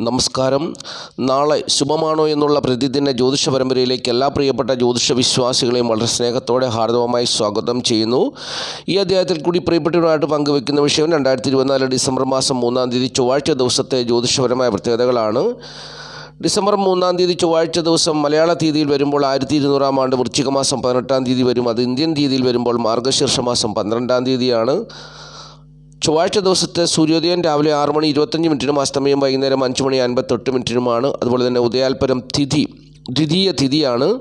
നമസ്കാരം. നാളെ ശുഭമാണോ എന്നുള്ള പ്രതിദിന ജ്യോതിഷ പരമ്പരയിലേക്ക് എല്ലാ പ്രിയപ്പെട്ട ജ്യോതിഷ വിശ്വാസികളെയും വളരെ സ്നേഹത്തോടെ ഹാർദവമായി സ്വാഗതം ചെയ്യുന്നു. ഈ അധ്യായത്തിൽ കൂടി പ്രിയപ്പെട്ടവരുമായിട്ട് പങ്കുവെക്കുന്ന വിഷയം രണ്ടായിരത്തി ഇരുപത്തിനാല് ഡിസംബർ മാസം മൂന്നാം തീയതി ചൊവ്വാഴ്ച ദിവസത്തെ ജ്യോതിഷപരമായ പ്രത്യേകതകളാണ്. ഡിസംബർ മൂന്നാം തീയതി ചൊവ്വാഴ്ച ദിവസം മലയാള തീയതിയിൽ വരുമ്പോൾ ആയിരത്തി ഇരുന്നൂറാം ആണ്ട് വൃശ്ചിക മാസം പതിനെട്ടാം തീയതി വരും. അത് ഇന്ത്യൻ തീയതിയിൽ വരുമ്പോൾ മാർഗശീർഷ മാസം പന്ത്രണ്ടാം തീയതിയാണ്. ചൊവ്വാഴ്ച ദിവസത്തെ സൂര്യോദയം രാവിലെ ആറ് മണി ഇരുപത്തഞ്ച് മിനിറ്റിനും അസ്തമയം വൈകുന്നേരം അഞ്ച് മണി അൻപത്തെട്ട് മിനിറ്റിനുമാണ്. അതുപോലെ തന്നെ ഉദയാൽപരം തിഥി ദ്വിതീയ തിഥിയാണ്.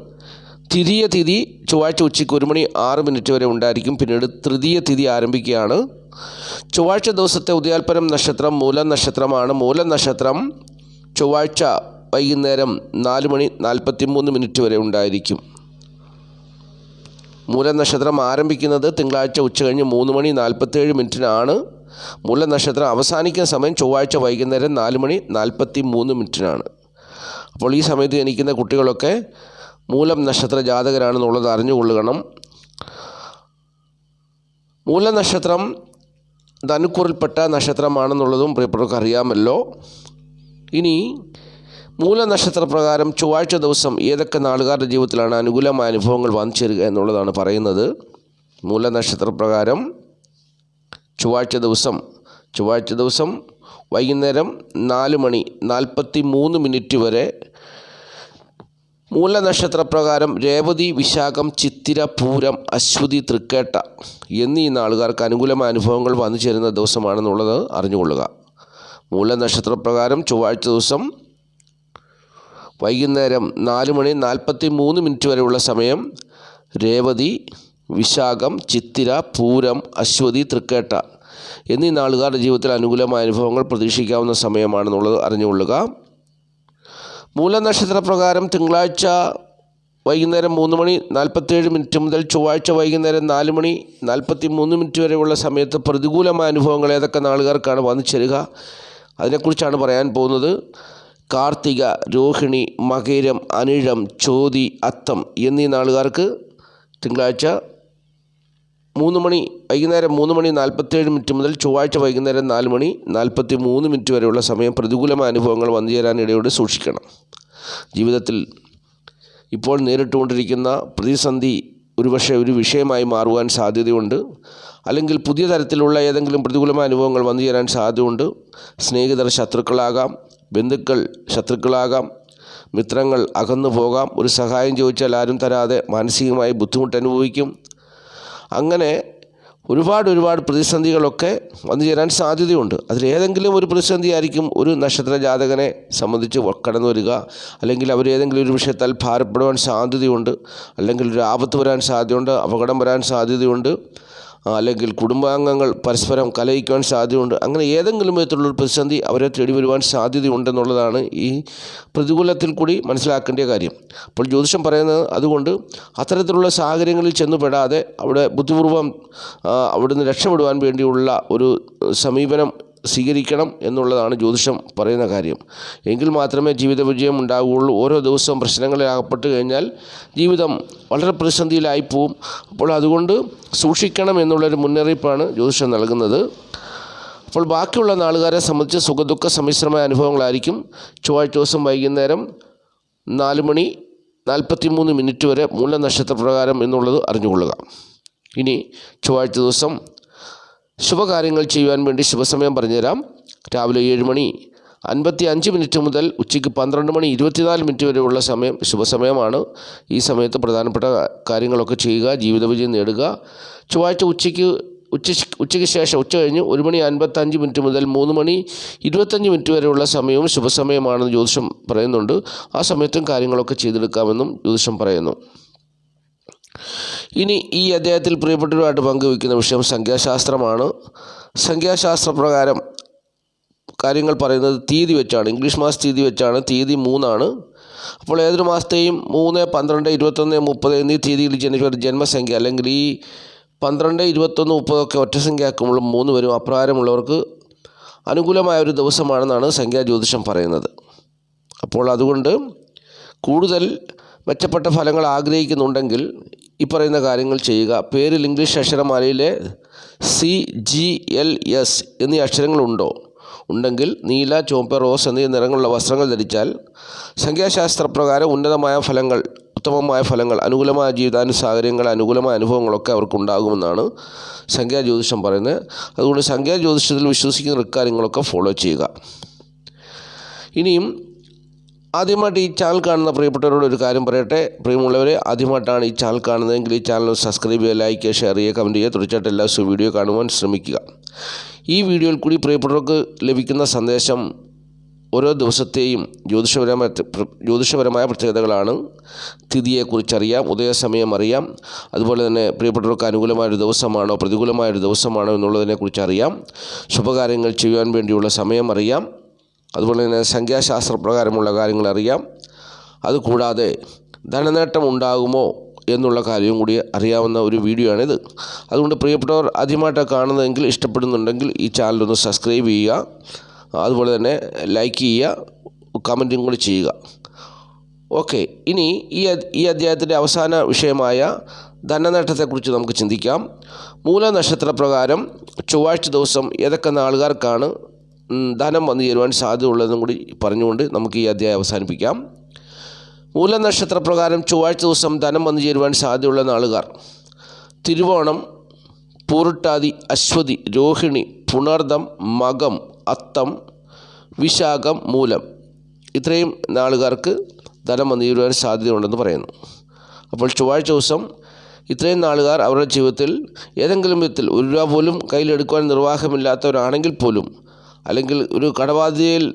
തിഥിയ തിഥി ചൊവ്വാഴ്ച ഉച്ചയ്ക്ക് ഒരു മണി ആറ് മിനിറ്റ് വരെ ഉണ്ടായിരിക്കും. പിന്നീട് തൃതീയ തിഥി ആരംഭിക്കുകയാണ്. ചൊവ്വാഴ്ച ദിവസത്തെ ഉദയാൽപരം നക്ഷത്രം മൂലം നക്ഷത്രമാണ്. മൂലം നക്ഷത്രം ചൊവ്വാഴ്ച വൈകുന്നേരം നാല് മണി നാൽപ്പത്തി മൂന്ന് മിനിറ്റ് വരെ ഉണ്ടായിരിക്കും. മൂലം നക്ഷത്രം ആരംഭിക്കുന്നത് തിങ്കളാഴ്ച ഉച്ചകഴിഞ്ഞ് മൂന്ന് മണി നാൽപ്പത്തേഴ് മിനിറ്റിനാണ്. മൂലനക്ഷത്രം അവസാനിക്കുന്ന സമയം ചൊവ്വാഴ്ച വൈകുന്നേരം നാല് മണി നാൽപ്പത്തി മൂന്ന് മിനിറ്റിനാണ്. അപ്പോൾ ഈ സമയത്ത് ജനിക്കുന്ന കുട്ടികളൊക്കെ മൂലം നക്ഷത്ര ജാതകരാണെന്നുള്ളത് അറിഞ്ഞുകൊള്ളണം മൂലനക്ഷത്രം ധനുക്കുറിൽപ്പെട്ട നക്ഷത്രമാണെന്നുള്ളതും പ്രിയപ്പെട്ടവർക്ക് അറിയാമല്ലോ. ഇനി മൂലനക്ഷത്രപ്രകാരം ചൊവ്വാഴ്ച ദിവസം ഏതൊക്കെ നാളുകാരുടെ ജീവിതത്തിലാണ് അനുകൂലമായ അനുഭവങ്ങൾ വന്നു ചേരുക എന്നുള്ളതാണ് പറയുന്നത്. മൂലനക്ഷത്രപ്രകാരം ചൊവ്വാഴ്ച ദിവസം ചൊവ്വാഴ്ച ദിവസം വൈകുന്നേരം നാല് മണി നാൽപ്പത്തി മൂന്ന് മിനിറ്റ് വരെ മൂലനക്ഷത്രപ്രകാരം രേവതി വിശാഖം ചിത്തിര പൂരം അശ്വതി തൃക്കേട്ട എന്നീ നാളുകാർക്ക് അനുകൂലമായ അനുഭവങ്ങൾ വന്നു ചേരുന്ന ദിവസമാണെന്നുള്ളത് അറിഞ്ഞുകൊള്ളുക. മൂലനക്ഷത്രപ്രകാരം ചൊവ്വാഴ്ച ദിവസം വൈകുന്നേരം നാല് മണി നാൽപ്പത്തി മൂന്ന് മിനിറ്റ് വരെയുള്ള സമയം രേവതി വിശാഖം ചിത്തിര പൂരം അശ്വതി തൃക്കേട്ട എന്നീ നാളുകാരുടെ ജീവിതത്തിൽ അനുകൂലമായ അനുഭവങ്ങൾ പ്രതീക്ഷിക്കാവുന്ന സമയമാണെന്നുള്ളത് അറിഞ്ഞുകൊള്ളുക. മൂലനക്ഷത്ര പ്രകാരം തിങ്കളാഴ്ച വൈകുന്നേരം മൂന്ന് മണി നാൽപ്പത്തേഴ് മിനിറ്റ് മുതൽ ചൊവ്വാഴ്ച വൈകുന്നേരം നാല് മണി നാൽപ്പത്തി മൂന്ന് മിനിറ്റ് വരെയുള്ള സമയത്ത് പ്രതികൂലമായ അനുഭവങ്ങൾ ഏതൊക്കെ നാളുകാർക്കാണ് വന്നു ചേരുക? അതിനെക്കുറിച്ചാണ് പറയാൻ പോകുന്നത്. കാർത്തിക രോഹിണി മകരം അനിഴം ചോതി അത്തം എന്നീ നാളുകാർക്ക് തിങ്കളാഴ്ച മൂന്ന് മണി വൈകുന്നേരം മൂന്ന് മണി നാൽപ്പത്തേഴ് മിനിറ്റ് മുതൽ ചൊവ്വാഴ്ച വൈകുന്നേരം നാല് മണി നാൽപ്പത്തി മൂന്ന് മിനിറ്റ് വരെയുള്ള സമയം പ്രതികൂലമായ അനുഭവങ്ങൾ വന്നു ചേരാൻ സൂക്ഷിക്കണം. ജീവിതത്തിൽ ഇപ്പോൾ നേരിട്ടുകൊണ്ടിരിക്കുന്ന പ്രതിസന്ധി ഒരുപക്ഷെ ഒരു വിഷയമായി മാറുവാൻ സാധ്യതയുണ്ട്. അല്ലെങ്കിൽ പുതിയ തരത്തിലുള്ള ഏതെങ്കിലും പ്രതികൂലമായ അനുഭവങ്ങൾ വന്നു ചേരാൻ സാധ്യതയുണ്ട്. സ്നേഹിതർ ശത്രുക്കളാകാം ബന്ധുക്കൾ ശത്രുക്കളാകാം മിത്രങ്ങൾ അകന്നു പോകാം ഒരു സഹായം ചോദിച്ചാൽ ആരും തരാതെ മാനസികമായി ബുദ്ധിമുട്ട് അനുഭവിക്കും. അങ്ങനെ ഒരുപാട് ഒരുപാട് പ്രതിസന്ധികളൊക്കെ വന്നു ചേരാൻ സാധ്യതയുണ്ട്. അതിലേതെങ്കിലും ഒരു പ്രതിസന്ധി ആയിരിക്കും ഒരു നക്ഷത്ര ജാതകനെ സംബന്ധിച്ച് കടന്നു വരിക. അല്ലെങ്കിൽ അവർ ഏതെങ്കിലും ഒരു വിഷയത്താൽ ഭാരപ്പെടുവാൻ സാധ്യതയുണ്ട്. അല്ലെങ്കിൽ ഒരു ആപത്ത് വരാൻ സാധ്യതയുണ്ട് അപകടം വരാൻ സാധ്യതയുണ്ട്. അല്ലെങ്കിൽ കുടുംബാംഗങ്ങൾ പരസ്പരം കലഹിക്കുവാൻ സാധ്യതയുണ്ട്. അങ്ങനെ ഏതെങ്കിലും വിധത്തിലുള്ള പ്രതിസന്ധി അവരെ തേടി വരുവാൻ സാധ്യതയുണ്ടെന്നുള്ളതാണ് ഈ പ്രതികൂലത്തിൽ കൂടി മനസ്സിലാക്കേണ്ട കാര്യം. അപ്പോൾ ജ്യോതിഷം പറയുന്നത് അതുകൊണ്ട് അത്തരത്തിലുള്ള സാഹചര്യങ്ങളിൽ ചെന്നുപെടാതെ അവിടെ ബുദ്ധിപൂർവം അവിടുന്ന് രക്ഷപ്പെടുവാൻ വേണ്ടിയുള്ള ഒരു സമീപനം സ്വീകരിക്കണം എന്നുള്ളതാണ് ജ്യോതിഷം പറയുന്ന കാര്യം. എങ്കിൽ മാത്രമേ ജീവിത വിജയം ഉണ്ടാവുകയുള്ളൂ. ഓരോ ദിവസവും പ്രശ്നങ്ങളിൽ അകപ്പെട്ട് കഴിഞ്ഞാൽ ജീവിതം വളരെ പ്രതിസന്ധിയിലായി പോവും അപ്പോൾ അതുകൊണ്ട് സൂക്ഷിക്കണം എന്നുള്ളൊരു മുന്നറിയിപ്പാണ് ജ്യോതിഷം നൽകുന്നത്. അപ്പോൾ ബാക്കിയുള്ള നാളുകാരെ സംബന്ധിച്ച് സുഖദുഃഖ സമ്മിശ്രമായ അനുഭവങ്ങളായിരിക്കും. ചൊവ്വാഴ്ച ദിവസം വൈകുന്നേരം നാല് മണി നാൽപ്പത്തി മൂന്ന് മിനിറ്റ് വരെ മൂല മൂലനക്ഷത്രപ്രകാരം എന്നുള്ളത് അറിഞ്ഞുകൊള്ളുക. ഇനി ചൊവ്വാഴ്ച ദിവസം ശുഭകാര്യങ്ങൾ ചെയ്യുവാൻ വേണ്ടി ശുഭസമയം പറഞ്ഞുതരാം. രാവിലെ ഏഴ് മണി അൻപത്തി അഞ്ച് മിനിറ്റ് മുതൽ ഉച്ചയ്ക്ക് പന്ത്രണ്ട് മണി ഇരുപത്തിനാല് മിനിറ്റ് വരെയുള്ള സമയം ശുഭസമയമാണ്. ഈ സമയത്ത് പ്രധാനപ്പെട്ട കാര്യങ്ങളൊക്കെ ചെയ്യുക ജീവിത വിജയം നേടുക. ചൊവ്വാഴ്ച ഉച്ചയ്ക്ക് ഉച്ച ഉച്ചയ്ക്ക് ശേഷം ഉച്ച കഴിഞ്ഞ് ഒരു മണി അൻപത്തഞ്ച് മിനിറ്റ് മുതൽ മൂന്ന് മണി ഇരുപത്തഞ്ച് മിനിറ്റ് വരെയുള്ള സമയവും ശുഭസമയമാണെന്ന് ജ്യോതിഷം പറയുന്നുണ്ട്. ആ സമയത്തും കാര്യങ്ങളൊക്കെ ചെയ്തെടുക്കാമെന്നും ജ്യോതിഷം പറയുന്നു. ഇനി ഈ അദ്ദേഹത്തിൽ പ്രിയപ്പെട്ടവരുമായിട്ട് പങ്കുവയ്ക്കുന്ന വിഷയം സംഖ്യാശാസ്ത്രമാണ്. സംഖ്യാശാസ്ത്രപ്രകാരം കാര്യങ്ങൾ പറയുന്നത് തീയതി വെച്ചാണ്. ഇംഗ്ലീഷ് മാസ തീയതി വെച്ചാണ്. തീയതി മൂന്നാണ്. അപ്പോൾ ഏതൊരു മാസത്തെയും മൂന്ന് പന്ത്രണ്ട് ഇരുപത്തൊന്ന് മുപ്പത് എന്നീ തീയതിയിൽ ജനിച്ചവർ ജന്മസംഖ്യ അല്ലെങ്കിൽ ഈ പന്ത്രണ്ട് ഇരുപത്തൊന്ന് മുപ്പതൊക്കെ ഒറ്റ സംഖ്യ ആക്കുമ്പോൾ മൂന്ന് വരും. അപ്രകാരമുള്ളവർക്ക് അനുകൂലമായ ഒരു ദിവസമാണെന്നാണ് സംഖ്യാ ജ്യോതിഷം പറയുന്നത്. അപ്പോൾ അതുകൊണ്ട് കൂടുതൽ മെച്ചപ്പെട്ട ഫലങ്ങൾ ആഗ്രഹിക്കുന്നുണ്ടെങ്കിൽ പറയുന്ന കാര്യങ്ങൾ ചെയ്യുക. പേരിൽ ഇംഗ്ലീഷ് അക്ഷരമാലയിലെ സി ജി എൽ എസ് എന്നീ അക്ഷരങ്ങളുണ്ടോ? ഉണ്ടെങ്കിൽ നീല ചുവപ്പ് റോസ് എന്നീ നിറങ്ങളുള്ള വസ്ത്രങ്ങൾ ധരിച്ചാൽ സംഖ്യാശാസ്ത്രപ്രകാരം ഉന്നതമായ ഫലങ്ങൾ ഉത്തമമായ ഫലങ്ങൾ അനുകൂലമായ ജീവിതാനു സാഹചര്യങ്ങൾ അനുകൂലമായ അനുഭവങ്ങളൊക്കെ അവർക്കുണ്ടാകുമെന്നാണ് സംഖ്യാ ജ്യോതിഷം പറയുന്നത്. അതുകൊണ്ട് സംഖ്യാ ജ്യോതിഷത്തിൽ വിശ്വസിക്കുന്ന ഇക്കാര്യങ്ങളൊക്കെ ഫോളോ ചെയ്യുക. ഇനിയും ആദ്യമായിട്ട് ഈ ചാനൽ കാണുന്ന പ്രിയപ്പെട്ടവരോട് ഒരു കാര്യം പറയട്ടെ? പ്രിയമുള്ളവരെ ആദ്യമായിട്ടാണ് ഈ ചാനൽ കാണുന്നതെങ്കിൽ ഈ ചാനൽ സബ്സ്ക്രൈബ് ചെയ്യുക ലൈക്ക് ചെയ്യുക ഷെയർ ചെയ്യുക കമന്റ് ചെയ്യുക. തീർച്ചയായിട്ടും എല്ലാ ദിവസവും വീഡിയോ കാണുവാൻ ശ്രമിക്കുക. ഈ വീഡിയോയിൽ കൂടി പ്രിയപ്പെട്ടവർക്ക് ലഭിക്കുന്ന സന്ദേശം ഓരോ ദിവസത്തെയും ജ്യോതിഷപരമായ ജ്യോതിഷപരമായ പ്രത്യേകതകളാണ്. തിഥിയെക്കുറിച്ചറിയാം ഉദയസമയം അറിയാം. അതുപോലെ തന്നെ പ്രിയപ്പെട്ടവർക്ക് അനുകൂലമായൊരു ദിവസമാണോ പ്രതികൂലമായൊരു ദിവസമാണോ എന്നുള്ളതിനെക്കുറിച്ച് അറിയാം ശുഭകാര്യങ്ങൾ ചെയ്യുവാൻ വേണ്ടിയുള്ള സമയം അറിയാം. അതുപോലെ തന്നെ സംഖ്യാശാസ്ത്രപ്രകാരമുള്ള കാര്യങ്ങൾ അറിയാം അതുകൂടാതെ ധനനേട്ടം ഉണ്ടാകുമോ എന്നുള്ള കാര്യവും കൂടി അറിയാവുന്ന ഒരു വീഡിയോ ആണിത്. അതുകൊണ്ട് പ്രിയപ്പെട്ടവർ ആദ്യമായിട്ടാണ് കാണുന്നതെങ്കിൽ ഇഷ്ടപ്പെടുന്നുണ്ടെങ്കിൽ ഈ ചാനൽ ഒന്ന് സബ്സ്ക്രൈബ് ചെയ്യുക. അതുപോലെ തന്നെ ലൈക്ക് ചെയ്യുക കമന്റും കൂടി ചെയ്യുക. ഓക്കെ ഇനി ഈ ഈ അധ്യായത്തിന്റെ അവസാന വിഷയമായ ധനനേട്ടത്തെക്കുറിച്ച് നമുക്ക് ചിന്തിക്കാം. മൂലനക്ഷത്ര പ്രകാരം ചൊവ്വാഴ്ച ദിവസം ഏതൊക്കെ നാളുകാർക്കാണ് ധനം വന്നു ചേരുവാൻ സാധ്യതയുള്ളതെന്നും കൂടി പറഞ്ഞുകൊണ്ട് നമുക്ക് ഈ അധ്യായം അവസാനിപ്പിക്കാം. മൂലനക്ഷത്ര പ്രകാരം ചൊവ്വാഴ്ച ദിവസം ധനം വന്നു ചേരുവാൻ സാധ്യതയുള്ള നാളുകാർ. തിരുവോണം പൂരുട്ടാതി അശ്വതി രോഹിണി പുണർദം മകം അത്തം വിശാഖം മൂലം. ഇത്രയും നാളുകാർക്ക് ധനം വന്നു ചേരുവാൻ സാധ്യതയുണ്ടെന്ന് പറയുന്നു. അപ്പോൾ ചൊവ്വാഴ്ച ദിവസം ഇത്രയും നാളുകാർ അവരുടെ ജീവിതത്തിൽ ഏതെങ്കിലും വിധത്തിൽ ഒരു രൂപ പോലും കയ്യിലെടുക്കുവാൻ നിർവാഹമില്ലാത്തവരാണെങ്കിൽ പോലും അല്ലെങ്കിൽ ഒരു കടബാധ്യതയിൽ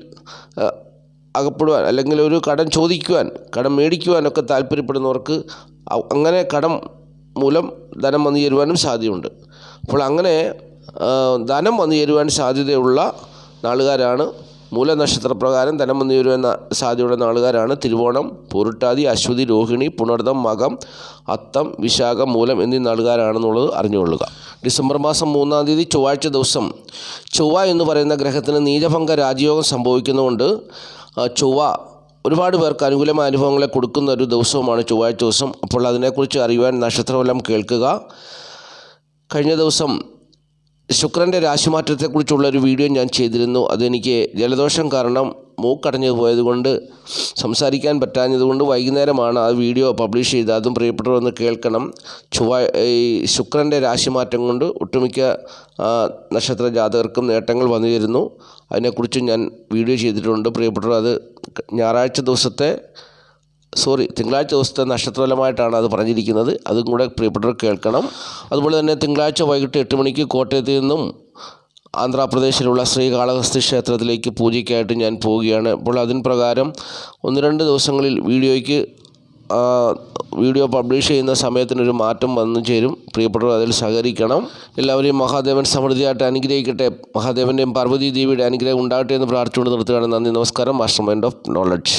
അകപ്പെടുവാൻ അല്ലെങ്കിൽ ഒരു കടം ചോദിക്കുവാൻ കടം മേടിക്കുവാനൊക്കെ താല്പര്യപ്പെടുന്നവർക്ക് അങ്ങനെ കടം മൂലം ധനം വന്നു ചേരുവാനും സാധ്യതയുണ്ട്. അപ്പോൾ അങ്ങനെ ധനം വന്നു ചേരുവാൻ സാധ്യതയുള്ള നാളുകാരാണ് മൂലനക്ഷത്രപ്രകാരം ധനം വന്നു ചേരുവാൻ ന- സാധ്യതയുള്ള നാളുകാരാണ് തിരുവോണം പൂരുട്ടാതി അശ്വതി രോഹിണി പുണർദം മകം അത്തം വിശാഖം മൂലം എന്നീ നാളുകാരാണെന്നുള്ളത് അറിഞ്ഞുകൊള്ളുക. ഡിസംബർ മാസം മൂന്നാം തീയതി ചൊവ്വാഴ്ച ദിവസം. ചൊവ്വ എന്ന് പറയുന്ന ഗ്രഹത്തിന് നീലഭംഗ രാജയോഗം സംഭവിക്കുന്നതുകൊണ്ട് ചൊവ്വ ഒരുപാട് പേർക്ക് അനുകൂലമായ അനുഭവങ്ങളെ കൊടുക്കുന്ന ഒരു ദിവസവുമാണ് ചൊവ്വാഴ്ച ദിവസം. അപ്പോൾ അതിനെക്കുറിച്ച് അറിയുവാൻ നക്ഷത്രഫലം കേൾക്കുക. കഴിഞ്ഞ ദിവസം ശുക്രന്റെ രാശിമാറ്റത്തെക്കുറിച്ചുള്ള ഒരു വീഡിയോ ഞാൻ ചെയ്തിരുന്നു. അതെനിക്ക് ജലദോഷം കാരണം മൂക്കടഞ്ഞു പോയതുകൊണ്ട് സംസാരിക്കാൻ പറ്റാഞ്ഞതുകൊണ്ട് വൈകുന്നേരമാണ് ആ വീഡിയോ പബ്ലിഷ് ചെയ്തത്. അതും പ്രിയപ്പെട്ടവരൊന്ന് കേൾക്കണം. ചൊവ്വ ഈ ശുക്രന്റെ രാശിമാറ്റം കൊണ്ട് ഒട്ടുമിക്ക നക്ഷത്ര ജാതകർക്കും നേട്ടങ്ങൾ വന്നു ചേരുന്നു അതിനെക്കുറിച്ച് ഞാൻ വീഡിയോ ചെയ്തിട്ടുണ്ട്. പ്രിയപ്പെട്ടവർ അത് ഞായറാഴ്ച ദിവസത്തെ സോറി തിങ്കളാഴ്ച ദിവസത്തെ നക്ഷത്രഫലമായിട്ടാണ് അത് പറഞ്ഞിരിക്കുന്നത്. അതും കൂടെ പ്രിയപ്പെട്ടവർ കേൾക്കണം. അതുപോലെ തന്നെ തിങ്കളാഴ്ച വൈകിട്ട് എട്ട് മണിക്ക് കോട്ടയത്ത് നിന്നും ആന്ധ്രാപ്രദേശിലുള്ള ശ്രീകാളഹസ്തി ക്ഷേത്രത്തിലേക്ക് പൂജയ്ക്കായിട്ട് ഞാൻ പോവുകയാണ്. അപ്പോൾ അതിന് പ്രകാരം ഒന്ന് രണ്ട് ദിവസങ്ങളിൽ വീഡിയോയ്ക്ക് വീഡിയോ പബ്ലിഷ് ചെയ്യുന്ന സമയത്തിനൊരു മാറ്റം വന്നു ചേരും. പ്രിയപ്പെട്ടവർ അതിൽ സഹകരിക്കണം. എല്ലാവരെയും മഹാദേവൻ സമൃദ്ധിയായിട്ട് അനുഗ്രഹിക്കട്ടെ. മഹാദേവന്റെയും പാർവതി ദേവിയുടെ അനുഗ്രഹം ഉണ്ടാകട്ടെ എന്ന് പ്രാർത്ഥിച്ചുകൊണ്ട് നിർത്തുകയാണ്. നന്ദി നമസ്കാരം. Master mind of knowledge